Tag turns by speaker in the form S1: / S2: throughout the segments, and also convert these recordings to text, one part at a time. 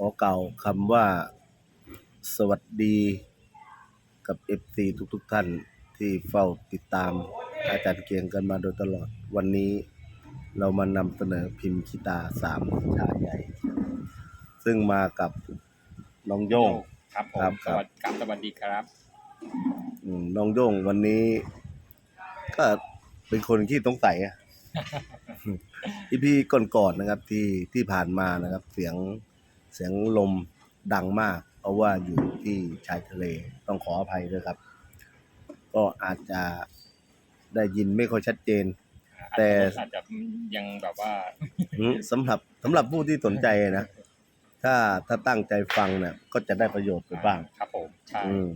S1: ขอกล่าวคำว่าสวัสดีกับ FC ทุกๆทท่านที่เฝ้าติดตามอาจารย์เกียงกันมาโดยตลอด วันนี้เรามานำเสนอพิมพ์คิตาสามชายใหญ่ ซึ่งมากับน้องโย่ง
S2: ครับผ
S1: ครั
S2: ม
S1: บ
S2: ส
S1: ครับ
S2: วัสดีครับสวัสดีครับ
S1: อืมน้องโย่งวันนี้ ก็เป็นคนที่ต้องใส่อะอีพีก่อนๆนะครับ ที่ที่ผ่านมานะครับ เสียงเสียงลมดังมาก เพราะว่าอยู่ที่ชายทะเลต้องขออภัยด้วยครับ ก็อาจจะได้ยินไม่ค่อยชัดเจน แต่
S2: อาจจะยังแบบว่า
S1: อืมสำหรับสำหรับผู้ที่สนใจนะ ถ้าถ้าตั้งใจฟังเนี่ยก็จะได้ประโยชน์ไปบ้าง
S2: ครับผมใช่
S1: อืม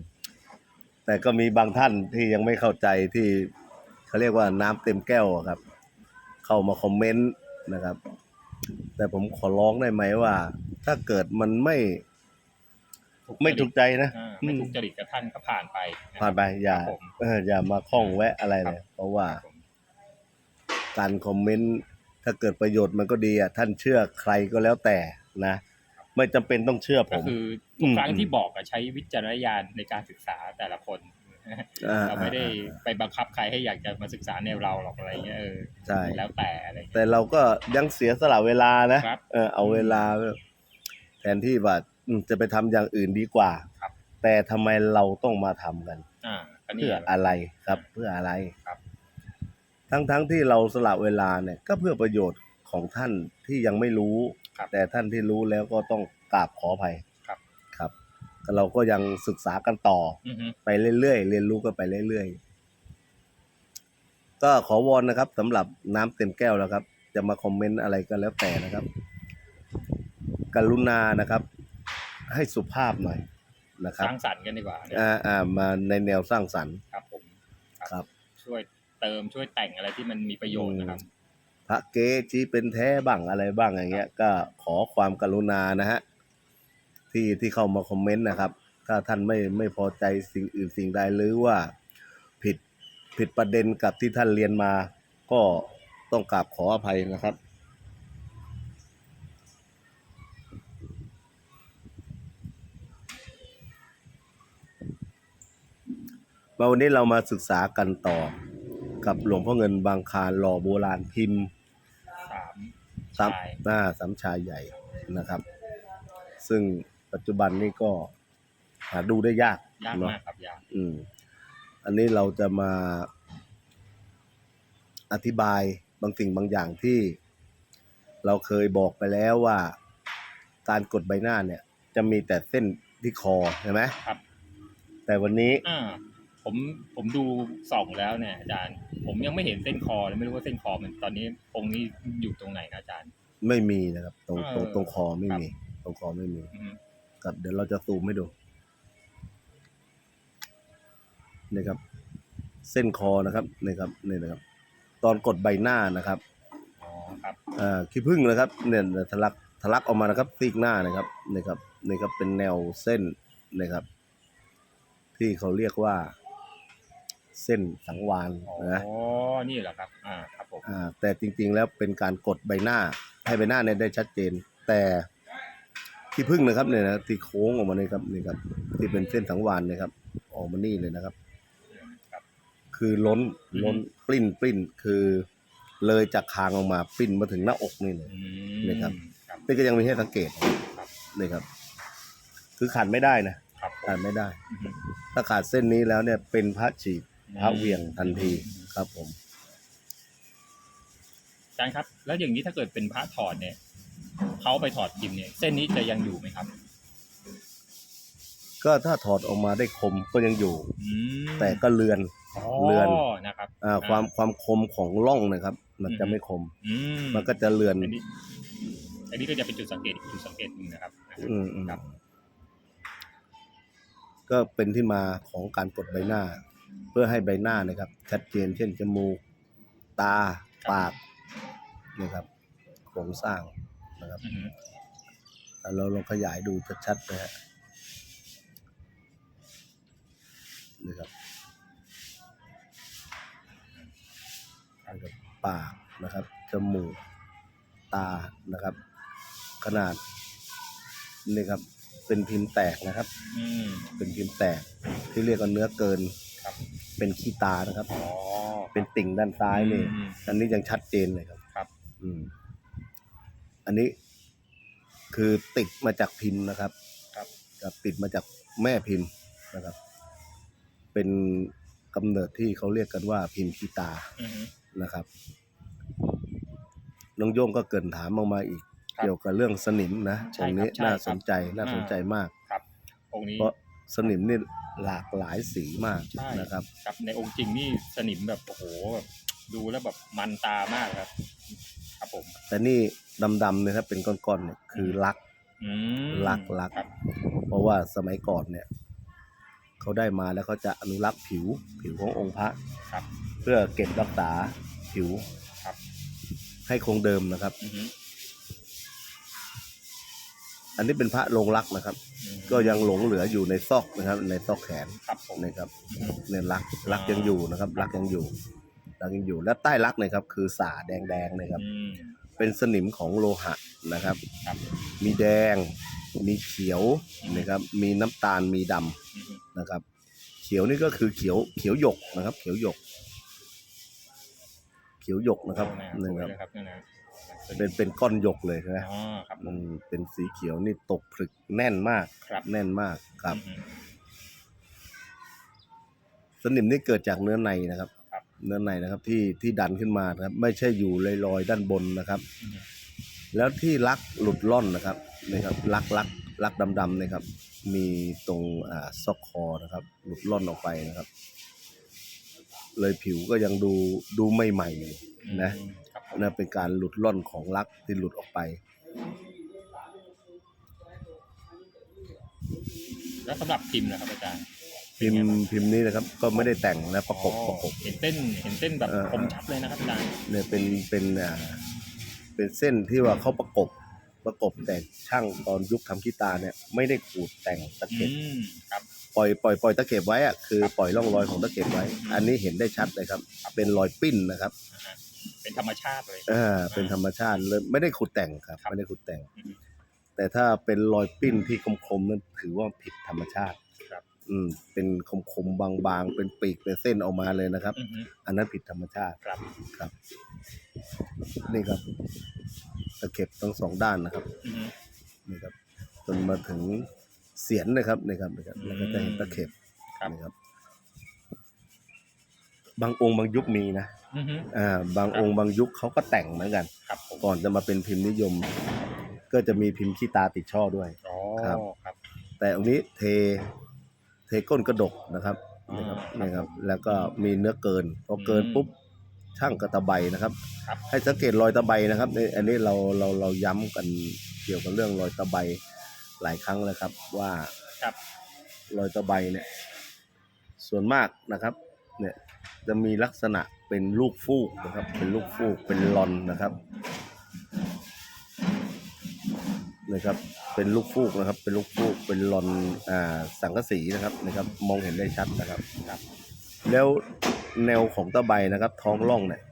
S1: แต่ก็มีบางท่านที่ยังไม่เข้าใจที่เขาเรียกว่าน้ำเต็มแก้วอะครับ เข้ามาคอมเมนต์นะครับ แต่ผมขอร้องได้ไหมว่า ถ้าเกิดมันไม่ ไม่ถูกใจนะ
S2: อ่าไม่ถูกจริตกับท่านก็ผ่านไปะ
S1: ผ่านไปอย่า
S2: ครับผม
S1: เอออย่ามาคล้องแวะอะไรเลยเพราะว่า
S2: ครับผม
S1: การคอมเมนต์ถ้าเกิดประโยชน์มันก็ดีอะท่านเชื่อใครก็แล้วแต่นะ ไม่จำเป็นต้องเชื่อผ
S2: ก็
S1: ม
S2: คือ
S1: อื
S2: ทุก
S1: ม
S2: ครั้งที่บอกอะใช้วิจารณญาณในการศึกษาแต่ละคน
S1: อ่
S2: เราไม่ได้ไปบังคับใครให้อยากจะมาศึกษาแนวเราหรอกอะไรเงี้ยเออ
S1: ใช่
S2: แล้วแต่อะไรเงี้ย
S1: แต่เราก็ยังเสียสละเวลานะครับ เออเอาเวลา แทนที่ว่าอืมจะไปทำอย่างอื่นดีกว่า
S2: ครับ
S1: แต่ทำไมเราต้องมาทำกัน
S2: อ่าก็นี่
S1: เพื่อ
S2: แหละ
S1: อะไรครับเพื่ออะไร
S2: ครับ
S1: ทั้งทั้งที่เราสละเวลาเนี่ยก็เพื่อประโยชน์ของท่านที่ยังไม่รู้
S2: ครับ
S1: แต่ท่านที่รู้แล้วก็ต้องกราบขออภัย
S2: ครับ
S1: ครับก็เราก็ยังศึกษากันต่อ
S2: อือฮึ
S1: ไปเรื่อยๆ เรียนรู้กันไปเรื่อยๆ ก็ขอวอนนะครับสำหรับน้ำเต็มแก้วแล้วครับ จะมาคอมเมนต์อะไรก็แล้วแต่นะครับ กรุณานะครับ ให้สุภาพหน่อยนะค
S2: ส
S1: รับ
S2: ร้างสรรค์กันดีกว่าเนี่ย
S1: อ่าอ่ามาในแนวสร้างสรรค์
S2: ครับผม
S1: ครับ
S2: ช่วยเติมช่วยแต่งอะไรที่มันมีประโยชน์นะครับ
S1: พระเก๊ที่เป็นแท้บ้างอะไรบ้างอย่างเงี้ย ก็ขอความกรุณานะฮะที่ที่เข้ามาคอมเมนต์นะครับ ถ้าท่านไม่ไม่พอใจสิ่งอื่นสิ่งใดหรือว่าผิดผิดประเด็นกับที่ท่านเรียนมา ก็ต้องกราบขออภัยนะครับ มาวันนี้เรามาศึกษากันต่อ กับหลวงพ่อเงินบางคลานหล่อโบราณพิมพ์
S2: สาม
S1: สาม
S2: ชาย
S1: หน้าสามชายใหญ่นะครับ ซึ่งปัจจุบันนี้ก็หาดูได้ยาก
S2: ยาก
S1: เนาะ
S2: มากครับยาก
S1: อืม อันนี้เราจะมา อธิบายบางสิ่งบางอย่างที่ เราเคยบอกไปแล้วว่า การกดใบหน้าเนี่ย จะมีแต่เส้นที่คอใช่ไหม
S2: ครับ
S1: แต่วันนี้
S2: อ่า ผมผมดูส่องแล้วเนี่ยอาจารย์ ผมยังไม่เห็นเส้นคอเลยไม่รู้ว่าเส้นคอมันตอนนี้องค์นี้อยู่ตรงไหนนะอาจารย์
S1: ไม่มีนะครับ ตรง
S2: เออ
S1: ตรงตรงคอไม่
S2: ครับ
S1: มี ตรงคอไม่มี
S2: อือฮึ
S1: ครับเดี๋ยวเราจะซูมให้ดูนี่ครับ เส้นคอนะครับนี่ครับนี่นะครับ ตอนกดใบหน้านะครับ
S2: อ๋อครับ
S1: อ่าขี้ผึ้งนะครับ เนี่ยทะลักทะลักออกมานะครับซีกหน้านะครับนี่ครับนี่ครับเป็นแนวเส้นนะครับ ที่เขาเรียกว่า เส้นสังวาน
S2: อ๋อ
S1: นะ
S2: นี่เหรอครับ อ่า ครับผม
S1: อ่าแต่จริงๆแล้วเป็นการกดใบหน้าให้ใบหน้าเนี่ยได้ชัดเจน แต่ที่พึ่งนะครับเนี่ยนะที่โค้งออกมาเนี่ยครับนี่ครับ ที่เป็นเส้นสังวานเนี่ยครับออกมานี่เลยนะครับ
S2: ครับ
S1: คือล้น
S2: อืม
S1: ล้นปลิ้นปลิ้นคือเลยจากคางออกมาปลิ้นมาถึงหน้าอกนี่เลย
S2: อื
S1: นี่ครับ
S2: ครับ
S1: นี่ก็ยังมีให้สังเกต
S2: ครับ
S1: นี่ครับ คือขาดไม่ได้นะครับ
S2: ผม
S1: ขาดไม่ได้
S2: อือฮึ
S1: ถ้าขาดเส้นนี้แล้วเนี่ยเป็นพระฉีก พระเหวียงทันทีครับผม
S2: อาจารย์ครับ แล้วอย่างนี้ถ้าเกิดเป็นพระถอดเนี่ยเขาไปถอดพิมพ์เนี่ย เส้นนี้จะยังอยู่ไหมครับ
S1: ก็ถ้าถอดออกมาได้คมก็ยังอยู่
S2: อืม
S1: แต่ก็เลือน
S2: อ๋อ
S1: เรือน
S2: นะครับ
S1: อ่าความความคมของร่องนะครับ มันจะไม่คม
S2: อืม
S1: มันก็จะเลือน
S2: อันนี้อันนี้ก็จะเป็นจุดสังเกตอีกจุดสังเกตหนึ่งนะครับ
S1: อืมอืม
S2: ครับ
S1: ก็เป็นที่มาของการกดใบหน้า เพื่อให้ใบหน้านะครับ ชัดเจนเช่นจมูก ตาปากนะครับโครงสร้างนะครับ
S2: อือฮึ
S1: อะเราลองขยายดูชัดๆนะฮะนี่ครับนะครับปากนะครับจมูกตานะครับ ขนาดนี่ครับเป็นพิมพ์แตกนะครับ
S2: อืม
S1: เป็นพิมพ์แตกที่เรียกว่าเนื้อเกิน
S2: ครับ
S1: เป็นขี้ตานะครับ
S2: อ๋อ
S1: เป็นติ่งด้านซ้ายนี่
S2: อืม
S1: อันนี้ยังชัดเจนเลยครับ
S2: ครับ
S1: อืม อันนี้คือติดมาจากพิมพ์นะครับ
S2: ครับ
S1: กับติดมาจากแม่พิมพ์นะครับ เป็นกำเนิดที่เขาเรียกกันว่าพิมพ์ขี้ตา
S2: อืม
S1: นะครับน้องโยงก็เกรินถามออกมาอีก
S2: ครับ
S1: เกี่ยวกับเรื่องสนิมนะ
S2: ใช่
S1: ตรงนี้
S2: ครับใช่
S1: น่า
S2: ครับ
S1: สนใจน่าสนใจมาก
S2: ครับองค์นี้
S1: เพราะ สนิมนี่หลากหลายสีมาก
S2: ใช่
S1: นะครับ
S2: ครับในองค์จริงนี่สนิมแบบโอ้โหแบบดูแล้วแบบมันตามากครับ ครับผม
S1: แต่นี่ดำๆเนี่ยครับเป็นก้อนๆเนี่ยคือลัก
S2: อืม
S1: รักรัก
S2: ครับ
S1: เพราะว่าสมัยก่อนเนี่ยเขาได้มาแล้วเขาจะอนุรักษ์ผิวผิวขององค์พระ
S2: ครับ
S1: เพื่อเก็บรักษาผิว
S2: ครับ
S1: ให้คงเดิมนะครับ
S2: อือฮึ
S1: อันนี้เป็นพระลงรักนะครับ
S2: อืม
S1: ก็ยังหลงเหลืออยู่ในซอกนะครับ ในซอกแขน
S2: ครับผม
S1: นะครับเนี่ยรักรักยังอยู่นะครับ รักยังอยู่รักยังอยู่และใต้รักนะครับ คือสาแดงๆนะครับ
S2: อืม
S1: เป็นสนิมของโลหะนะครับ
S2: ครับ
S1: มีแดง มีเขียวนะครับ มีน้ำตาล มีดำ
S2: อือฮึ
S1: นะครับ เขียวนี่ก็คือเขียวเขียวหยกนะครับ เขียวหยก เขียวหยกนะครับ
S2: โอ้
S1: นี่
S2: สวย
S1: ครับ
S2: เลยครับเนี่ยนะ
S1: เป็นเป็นก้อนหยกเลยนะ
S2: อ๋อครับผ
S1: อื
S2: ม
S1: มเป็นสีเขียวนี่ตกผลึกแน่นมาก
S2: ครับ
S1: แน่นมากครับ
S2: อือฮึ
S1: สนิมนี่เกิดจากเนื้อในนะครับ
S2: ครับ
S1: เนื้อในนะครับที่ที่ดันขึ้นมานะครับ ไม่ใช่อยู่ลอยๆด้านบนนะครับ
S2: อือฮึ
S1: แล้วที่ลักหลุดล่อนนะครับนะครับลักลักลักดำๆนะครับ มีตรงอ่าซอกคอนะครับ หลุดล่อนออกไปนะครับ เลยผิวก็ยังดูดูไม่ใหม่อยู่นะ
S2: อืมครับผม
S1: นะเป็นการหลุดล่อนของลักที่หลุดออกไป
S2: แล้วสำหรับพิมพ์นะครับอาจารย์
S1: พิมพ์พิมพ์นี้นะครับก็ไม่ได้แต่งนะประกบ
S2: อ๋อ
S1: ประกบ
S2: เห็นเส้นเห็นเส้นแบบ
S1: เออ
S2: คมชัดเลยนะครับอาจารย์
S1: เนี่ยเป็นเป็นอ่าเป็นเส้นที่ว่าเขาประกบประกบแต่ช่างตอนยุคทำกีตาร์เนี่ยไม่ได้ขูดแต่งตะ
S2: อื
S1: เข็บ
S2: มครับ
S1: ปล่อยปล่อยปล่อยตะเข็บไว้อะคือปล่อยร่องรอยของตะเข็บไว้ อันนี้เห็นได้ชัดเลยครับ เป็นรอยปิ้นนะครับ
S2: นะฮะ เป็นธรรมชาติเลย
S1: อ่าเป็นธรรมชาติเลยไม่ได้ขูดแต่งครับ
S2: ครับ
S1: ไม่ได้ขูดแต่ง
S2: อืม
S1: แต่ถ้าเป็นรอยปิ้นที่คมๆนั่นถือว่าผิดธรรมชาติ
S2: ครับ
S1: อืมเป็นคมๆบางๆ เป็นปีกเป็นเส้นออกมาเลยนะครับ
S2: อือฮึ
S1: อันนั้นผิดธรรมชาติ
S2: ครับ
S1: ครับ นี่ครับตะเข็บทั้งสองด้านนะครับ
S2: อือฮึ
S1: นี่ครับจนมาถึงเสียนนะครับนี่ครับนี่ครับ
S2: อืม
S1: แล้วก็จะเห็นตะเข็บ
S2: ครับ
S1: นี่ครับ บางองค์บางยุคมีนะ
S2: อือฮึ
S1: อ่าบางองค์บางยุคเขาก็แต่งเหมือนกัน
S2: ครับผม
S1: ก่อนจะมาเป็นพิมพ์นิยม ก็จะมีพิมพ์ขี้ตาติดช่อด้วย
S2: อ๋อ
S1: ครับ
S2: ครับ
S1: แต่องค์นี้เทเทก้นกระดกนะครับ
S2: อ่า
S1: นี่ครับ
S2: ครับ
S1: นี่ครับแล้วก็มีเนื้อเกินพอเกิน
S2: อืม
S1: ปุ๊บช่างกระตะไบนะครับ
S2: ครับ
S1: ให้สังเกตรอยตะไบนะครับนี่อันนี้เราเราเราย้ำกันเกี่ยวกับเรื่องรอยตะไบหลายครั้งแล้วครับ ว่า
S2: ครับ
S1: รอยตะไบเนี่ย ส่วนมากนะครับ เนี่ย จะมีลักษณะเป็นลูกฟูกนะครับ เป็นลูกฟูกเป็นลอนนะครับนะครับ เป็นลูกฟูกนะครับ เป็นลูกฟูกเป็นลอนอ่าสังกะสีนะครับนะครับ มองเห็นได้ชัดนะครับ
S2: ครับ
S1: แล้วแนวของตะไบนะครับ ท้องร่องเนี่ย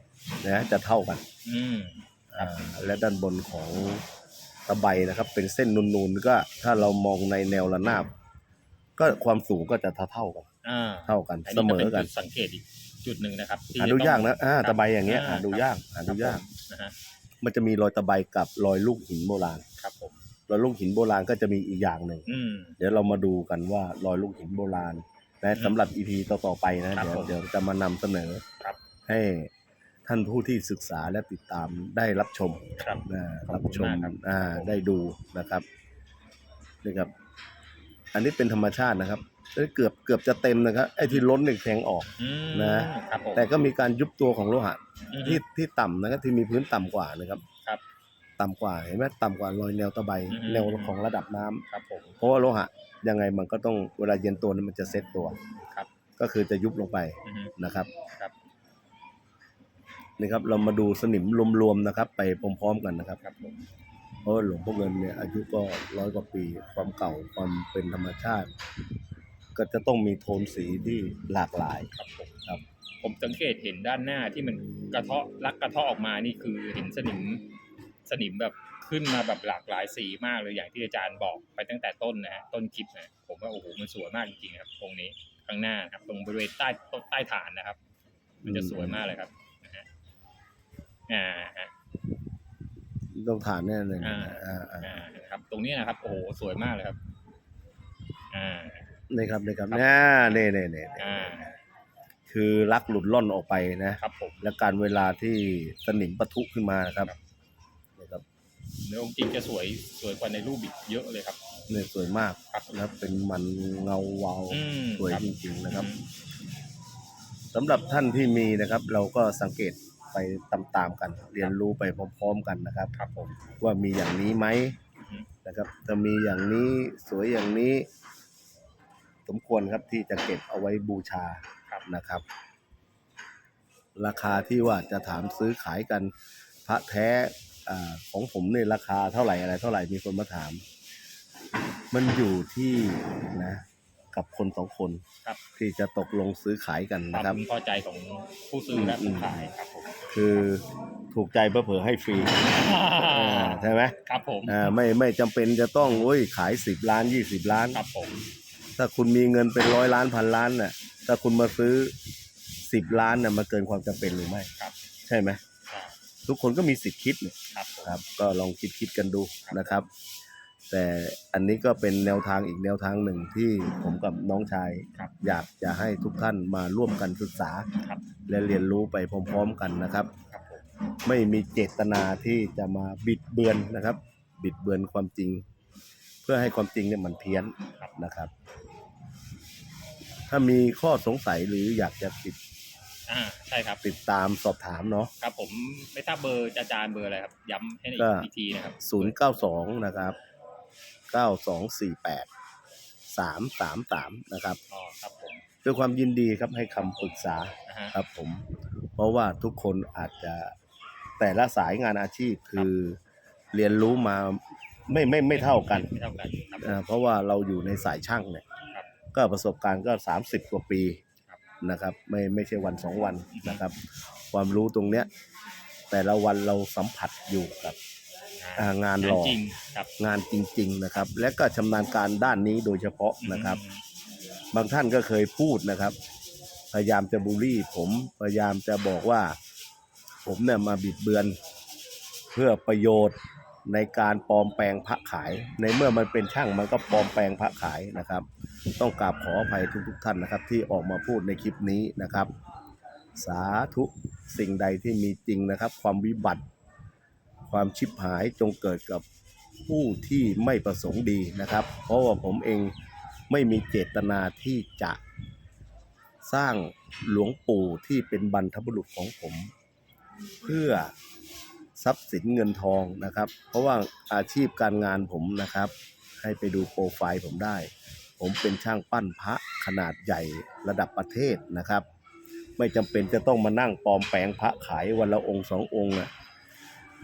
S1: นะจะเท่ากัน
S2: อืม
S1: อ่าและด้านบนของตะไบนะครับ เป็นเส้นนูนๆก็ถ้าเรามองในแนวระนาบ ก็ความสูงก็จะเท่าๆกัน
S2: อ่า
S1: เท่ากัน
S2: อัน
S1: เส
S2: นี้
S1: ม
S2: ก็เป็น
S1: อกัน
S2: จุดสังเกตอีก จุดหนึ่งนะครับที่
S1: หาดู
S2: จะต้อง
S1: ยากนะอ่า
S2: ครับ
S1: ตะไบอย่างเงี้ย
S2: อ่า
S1: หาดู
S2: ครับ
S1: ยากหาดูยาก
S2: นะฮะ
S1: มันจะมีรอยตะไบกับรอยลูกหินโบราณ
S2: ครับผม
S1: รอยลูกหินโบราณก็จะมีอีกอย่างหนึ่ง
S2: อืม
S1: เดี๋ยวเรามาดูกันว่ารอยลูกหินโบราณนะสำหรับอีพีต่อ ๆ ไปนะ ครับเดี๋ยว
S2: ผม
S1: เดี๋ยวจะมานำเสนอ
S2: ครับ
S1: ให้ท่านผู้ที่ศึกษาและติดตามได้รับชม
S2: ครับ
S1: นะ
S2: ขอ
S1: รั
S2: บบคุณ
S1: ชม
S2: มากครับ
S1: อ่า
S2: ครับผม
S1: ได้ดูนะครับนี่ครับ อันนี้เป็นธรรมชาตินะครับ เอ้ยเกือบเกือบจะเต็มนะครับไอ้ที่ล้นเนี่ยแทงออก
S2: อืม
S1: นะ
S2: ครับผม
S1: แต่ก็มีการยุบตัวของโลหะ
S2: อือฮึ
S1: ที่ที่ต่ำนะครับที่มีพื้นต่ำกว่านะครับ
S2: ครับ
S1: ต่ำกว่าเห็นไหมต่ำกว่ารอยแนวตะไบ
S2: อือฮึ
S1: แนวของระดับน้ำ
S2: ครับผม
S1: เพราะว่าโลหะยังไงมันก็ต้องเวลาเย็นตัวนั้นมันจะเซตตัว
S2: ครับ
S1: ก็คือจะยุบลงไป
S2: อือฮึ
S1: นะครับ
S2: ครับ
S1: นี่ครับเรามาดูสนิมรวมๆนะครับ ไปพร้อมๆกันนะครับ
S2: ครับผม
S1: เพราะว่าหลวงพ่อเงินเนี่ยอายุก็ร้อยกว่าปีความเก่าความเป็นธรรมชาติ ก็จะต้องมีโทนสีที่หลากหลาย
S2: ครับผม
S1: ครับ
S2: ผมสังเกตเห็นด้านหน้าที่มันกระเทาะลักกระเทาะออกมานี่คือเห็นสนิมสนิมแบบขึ้นมาแบบหลากหลายสีมากเลยอย่างที่อาจารย์บอกไปตั้งแต่ต้นนะฮะต้นคลิปนะผมว่าโอ้โหมันสวยมากจริงๆครับตรงนี้ข้างหน้านะครับตรงบริเวณใต้ต้นใต้ฐานนะครับ มันจะสวยมากเลยครับนะฮะอ่าฮะ
S1: ต้องฐานแน่เลยนะ
S2: อ่า
S1: อ่าอ่า
S2: อ่าครับ ตรงนี้นะครับโอ้โหสวยมากเลยครับ อ่า
S1: นี่ครับนี่ครับ
S2: ครับ
S1: น่าเน่เน่เน่
S2: อ่า
S1: คือรักหลุดล่อนออกไปนะ
S2: ครับผม
S1: และการเวลาที่สนิมปะทุขึ้นมานะครับ
S2: ครับ
S1: นะครับ
S2: เนื้อองค์จริงจะสวยสวยกว่าในรูปอีกเยอะเลยครับ
S1: เนี่ยสวยมาก
S2: ครับ
S1: แล้วเป็นมันเงาวาว
S2: อืม
S1: สวย
S2: ครับ
S1: จริงๆนะครับ
S2: อืม
S1: สำหรับท่านที่มีนะครับ เราก็สังเกตไปตามๆกัน เรียนรู้ไปพร้อมๆกันนะครับ
S2: ครับผม
S1: ว่ามีอย่างนี้ไหม
S2: อือฮึ
S1: นะครับถ้ามีอย่างนี้สวยอย่างนี้ สมควรครับที่จะเก็บเอาไว้บูชา
S2: ครับ
S1: นะครับ ราคาที่ว่าจะถามซื้อขายกันพระแท้อาของผมเนี่ยราคาเท่าไหร่อะไร เท่าไหร่มีคนมาถาม มันอยู่ที่นะกับคนสองคน
S2: ครับ
S1: ที่จะตกลงซื้อขายกัน
S2: ค
S1: นะ
S2: วาม
S1: ครับ
S2: พึงพอใจของผู้ซื้อและผู้ขายครับผม
S1: คือถูกใจเผื่อๆให้ฟรีอ่าใช่ไหม
S2: ครับผม
S1: อ่าไม่ไม่จำเป็นจะต้องโอ้ยขายสิบล้านยี่สิบล้าน
S2: ครับผม
S1: ถ้าคุณมีเงินเป็นร้อยล้านพันล้านน่ะ ถ้าคุณมาซื้อสิบล้านน่ะมันเกินความจำเป็นหรือไม่
S2: ครับ
S1: ใช่ไหม
S2: ใช่
S1: ทุกคนก็มีสิทธิ์คิดเนี่ย
S2: ครับผม
S1: ครับ ก็ลองคิดคิดกันดู
S2: ครับ
S1: นะครับ แต่อันนี้ก็เป็นแนวทางอีกแนวทางหนึ่งที่ผมกับน้องชาย
S2: ครับ
S1: อยากจะให้ทุกท่านมาร่วมกันศึกษา
S2: ครับ
S1: และเรียนรู้ไปพร้อม ๆ กันนะครับ
S2: ครับผม
S1: ไม่มีเจตนาที่จะมาบิดเบือนนะครับ บิดเบือนความจริงเพื่อให้ความจริงเนี่ยมันเพี้ยนนะครับ ถ้ามีข้อสงสัยหรืออยากจะติด
S2: อ่าใช่ครับ
S1: ติดตามสอบถามเนาะ
S2: ครับ ผมไม่ทราบเบอร์อาจารย์เบอร์อะไรครับ ย้ำให้
S1: ก็
S2: อีกทีนะครับ
S1: ศูนย์เก้าสองนะครับเก้าสองสี่แปดสามสามสามนะครับ
S2: อ๋อครับผม
S1: ด้วยความยินดีครับให้คำปรึกษา
S2: นะฮะ
S1: ครับผม เพราะว่าทุกคนอาจจะแต่ละสายงานอาชีพคือเรียนรู้มา ไม่ไม่ไม่เท่ากัน
S2: ไม่เท่ากันครับ
S1: อ่าเพราะว่าเราอยู่ในสายช่างเนี่ย
S2: ครับ
S1: ก็ประสบการณ์ก็สามสิบกว่าปี
S2: ครับ
S1: นะครับไม่ไม่ใช่วันสองวันนะครับ ความรู้ตรงเนี้ยแต่ละวันเราสัมผัสอยู่กับอ่างานหล่อ
S2: จริงครับ
S1: งานจริง ๆนะครับ และก็ชำนาญการด้านนี้โดยเฉพาะนะครับ
S2: อืม
S1: บางท่านก็เคยพูดนะครับ พยายามจะบูลลี่ ผมพยายามจะบอกว่า ผมเนี่ยมาบิดเบือน เพื่อประโยชน์ ในการปลอมแปลงพระขาย ในเมื่อมันเป็นช่างมันก็ปลอมแปลงพระขายนะครับ ต้องกราบขออภัยทุกๆท่านนะครับ ที่ออกมาพูดในคลิปนี้นะครับ สาธุสิ่งใดที่มีจริงนะครับ ความวิบัติ ความชิบหายจงเกิดกับผู้ที่ไม่ประสงค์ดีนะครับ เพราะว่าผมเองไม่มีเจตนาที่จะสร้างหลวงปู่ที่เป็นบรรพบุรุษของผม เพื่อ ทรัพย์สินเงินทองนะครับ เพราะว่าอาชีพการงานผมนะครับ ให้ไปดูโปรไฟล์ผมได้ ผมเป็นช่างปั้นพระขนาดใหญ่ระดับประเทศนะครับ ไม่จำเป็นจะต้องมานั่งปลอมแปลงพระขายวันละองค์สององค์อะ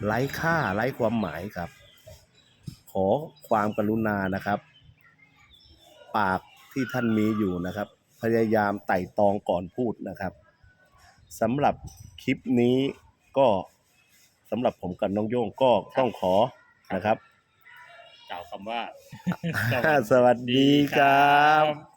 S1: ไร้ค่าไร้ความหมายครับ ขอความกรุณานะครับ ปากที่ท่านมีอยู่นะครับ พยายามไต่ตองก่อนพูดนะครับสำหรับคลิปนี้ก็ สำหรับผมกับน้องโย่งก็ต้องขอนะครับ
S2: กล่าวคำว่า
S1: สวัสดีครับ